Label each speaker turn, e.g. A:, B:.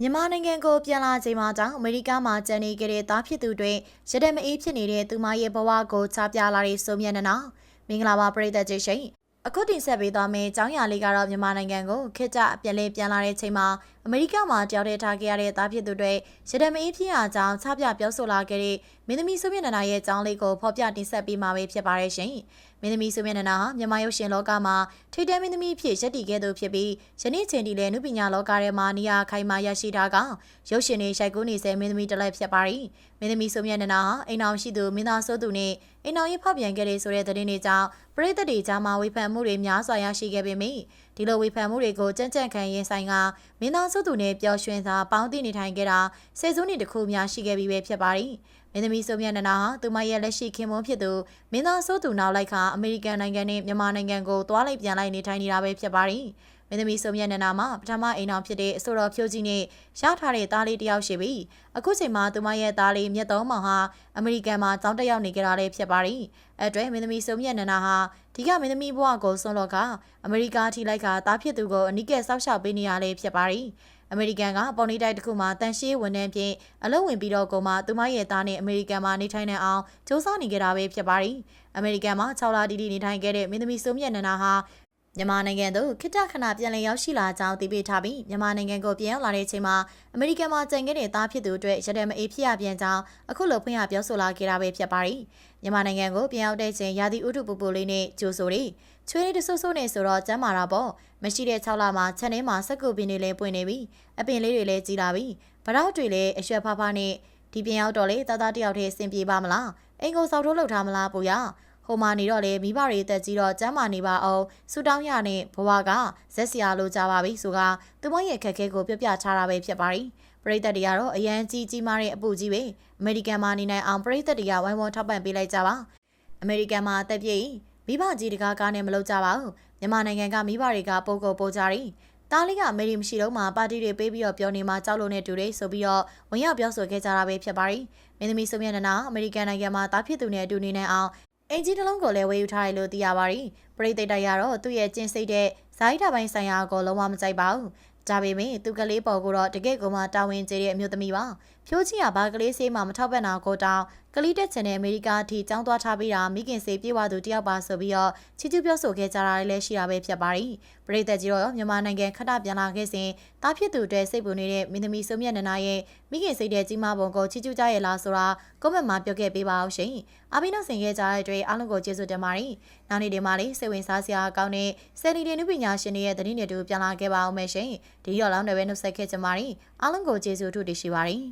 A: မြန်မာနိုင်ငံကိုပြန်လာချိန်မှာတောင်အမေရိကမှာကျန်နေခဲ့တဲ့သားဖြစ်သူတွေရတဲ့မအေးဖြစ်နေတဲ့သူမရဲ့ဘဝကိုချပြလာတဲ့ဆိုမြတ်နနာမင်္ဂလာပါပရိသတ်ကြီးရှင်အခုတင်ဆက်ပေးသွားမယ့်အကြောင်းအရာလေးကတော့မြန်မာနိုင်ငံကိုခေတ်ကြအပြန်လဲပြန်လာတဲ့ချိန်မှာအမေရိကမှာတယောက်တည်းထားခဲ့ရတဲ့သားဖြစ်သူတွေရတဲ့မအေးဖြစ်ရာကြောင်းချပြပြောဆိုလာခဲ့တဲ့မင်းသမီးဆိုမြတ်နနာရဲ့အကြောင်းလေးကိုဖော်ပြတင်ဆက်ပေးမှာပဲဖြစ်ပါတယ်ရှင်မင်းသမီးဆိုမြတ်နနာဟာမြန်မာရုပ်ရှင်လောကမှာထိတ်တဲမင်းသမီးဖြစ်ရပ်တည်ခဲ့သူဖြစ်ပြီးယနေ့ချိန်ထိလည်းနုပညာလောကထဲမှာနေရာခိုင်မာရရှိထားကရုပ်ရှင်တွေရိုက်ကူးနေစေမင်းသမီးတစ်လက်ဖြစ်ပါရီမင်းသမီးဆိုမြတ်နနာဟာအိမ်အောင်ရှိသူမင်းသားဆိုသူနဲ့အိမ်အောင်ရေးဖောက်ပြန်ခဲ့တဲ့ဆိုတဲ့သတင်းတွေကြောင့်ပရိသတ်တွေကြားမှာဝေဖန်မှုတွေများစွာရရှိခဲ့ပေမယ့်ဒီလိုဝေဖန်မှုတွေကိုကြမ်းကြမ်းခံရင်ဆိုင်ကမင်းသားဆိုသူနဲ့ပျော်ရွှင်စွာပေါင်းတည်နေထိုင်ခဲ့တာဆယ်စုနှစ်တစ်ခုများရှိခဲ့ပြီးပဲဖြစ်ပါရီမင်းသမီးဆိုမြတ်နနာဟာသူမရဲ့လက်ရှိခင်မွန်းဖြစ်သူမင်းသားဆိုသူနောက်လိုက်ကအမေရိကန်နိုင်ငံနဲ့မြန်မာနိုင်ငံကိုသွားလိုက်ပြန်လိုက်နေထိုင်နေတာပဲဖြစ်ပါရီ မင်းသမီးဆိုမြတ်နနာမှာပထမအိမ်အောင်ဖြစ်တဲ့အဆိုတော်ဖြိုးကြီးနဲ့ရထားတဲ့သားလေးတယောက်ရှိပြီးအခုချိန်မှာသူမရဲ့သားလေးမြတ်တော်မောင်ဟာအမေရိကန်မှာကျောင်းတက်ရောက်နေကြတာလည်းဖြစ်ပါရီအဲ့အတွက်မင်းသမီးဆိုမြတ်နနာဟာဒီကမင်းသမီးဘဝကိုဆွန့်လောကအမေရိကထိလိုက်ကသားဖြစ်သူကိုအနိကဲဆောက်ရှောက်ပေးနေရလေဖြစ်ပါရီအမေရိကန်ကပေါ်နေတိုက်တစ်ခုမှာတန်ရှင်းဝန်ထမ်းဖြင့်အလုပ်ဝင်ပြီးတော့ကိုမှသူမရဲ့သားနဲ့အမေရိကန်မှာနေထိုင်နေအောင်စ조사နေကြတာပဲဖြစ်ပါရီအမေရိကန်မှာ6လတီတီနေထိုင်ခဲ့တဲ့မင်းသမီးဆိုမြတ်နနာဟာ မြန်မာနိုင်ငံသို့ခိတ္တခဏပြန်လည်ရောက်ရှိလာကြောင်းသိပေးထားပြီးမြန်မာနိုင်ငံကိုပြန်ရောက်လာတဲ့အချိန်မှာအမေရိကန်မှာကြံခဲ့တဲ့သားဖြစ်သူအတွက်ရတဲ့မအေးဖြစ်ရပြန်ကြောင်းအခုလိုဖွင့်ရပြောဆိုလာခဲ့တာပဲဖြစ်ပါရီမြန်မာနိုင်ငံကိုပြန်ရောက်တဲ့ချိန်ရာသီဥတုပူပူလေးနဲ့ကြိုဆိုရီချွေးလေးတဆူဆူနဲ့ဆိုတော့ကျမ်းမာတာပေါ့မရှိတဲ့6လမှာခြံထဲမှာစက်ကူပင်တွေလည်းပွင့်နေပြီအပင်လေးတွေလည်းကြီးလာပြီဗရောက်တွေလည်းအရွက်ဖားဖားနဲ့ဒီပြန်ရောက်တော့လေတသားတယောက်တည်းအဆင်ပြေပါမလားအင်ကိုစောက်ထိုးလောက်ထားမလားပူရဟို မှာနေတော့လေမိဘတွေတက်ကြီးတော့ကျမ်းမာနေပါအောင်ဆူတောင်းရနဲ့ဘဝကဇက်စရာလိုကြပါပြီဆိုကသူမရဲ့ခက်ခဲကိုပြပြထားတာပဲဖြစ်ပါရီပရိသတ်တွေကတော့အရန်ကြီးကြီးမားတဲ့အပူကြီးပဲအမေရိကန်မှာနေနိုင်အောင်ပရိသတ်တွေကဝိုင်းဝန်းထောက်ပံ့ပေးလိုက်ကြပါအမေရိကန်မှာအသက်ပြည့်မိဘကြီးတကားကားနဲ့မလုပ်ကြပါဘူးမြန်မာနိုင်ငံကမိဘတွေကပို့ကိုပို့ကြတယ်တားလေးကအမေရိမရှိတော့မှပါတီတွေပေးပြီးတော့ပြောနေမှကြောက်လို့နေတူတယ်ဆိုပြီးတော့ဝင်ရောက်ပြောဆိုခဲ့ကြတာပဲဖြစ်ပါရီမင်းသမီးဆိုမြတ်နနာအမေရိကန်နိုင်ငံမှာတားဖြစ်သူနဲ့အတူနေနိုင်အောင် အင်ဂျီတစ်လုံးကိုလည်းဝယ်ယူထားတယ်လို့သိရပါရီပရိသတ်တိုက်ကတော့သူ့ရဲ့ကျင်းစိတ်တဲ့ဇိုင်းတာပိုင်းဆိုင်ရာကိုလုံးဝမကြိုက်ပါဘူးဒါပေမဲ့သူကလေးပေါ်ကိုတော့တကယ့်ကိုမှတာဝန်ကျေတဲ့အမျိုးသမီးပါဖြိုးချီကဘာကလေးဆေးမှမထောက်ပံ့တာကိုတောင်းကလေးတက်ချင်တဲ့အမေရိကအထိចောင်းသွားထားပြီးတာမိခင်စေပြေးဝသူတယောက်ပါဆိုပြီးတော့ချီချူးပြောဆိုခဲ့ကြတာလည်းရှိတာပဲဖြစ်ပါရီပရိသတ်ကြီးတော့မြန်မာနိုင်ငံခဏပြန်လာခဲ့စဉ်တားဖြစ်သူတွေစိတ်ပူနေတဲ့မင်းသမီးစုမြတ်နနာရဲ့မိခင်စိတ်တဲ့ကြီးမားပုံကိုချီချူးကြရဲ့လားဆိုတာကွန်မန့်မှာပြောခဲ့ပေးပါအောင်ရှင်အဘိနောက်ဆင်ခဲ့ကြတဲ့အတွက်အားလုံးကိုကျေးဇူးတင်ပါတယ်နောက်နေ့ဒီမှာလေးစိတ်ဝင်စားစရာကောင်းတဲ့ဆယ်လီတဲ့နုပညာရှင်တွေရဲ့သတင်းတွေတူပြန်လာခဲ့ပါအောင်မယ်ရှင်ဒီတော့လောင်းတွေပဲနှုတ်ဆက်ခဲ့ကြပါရီအားလုံးကိုကျေးဇူးထူးတင်ရှိပါတယ်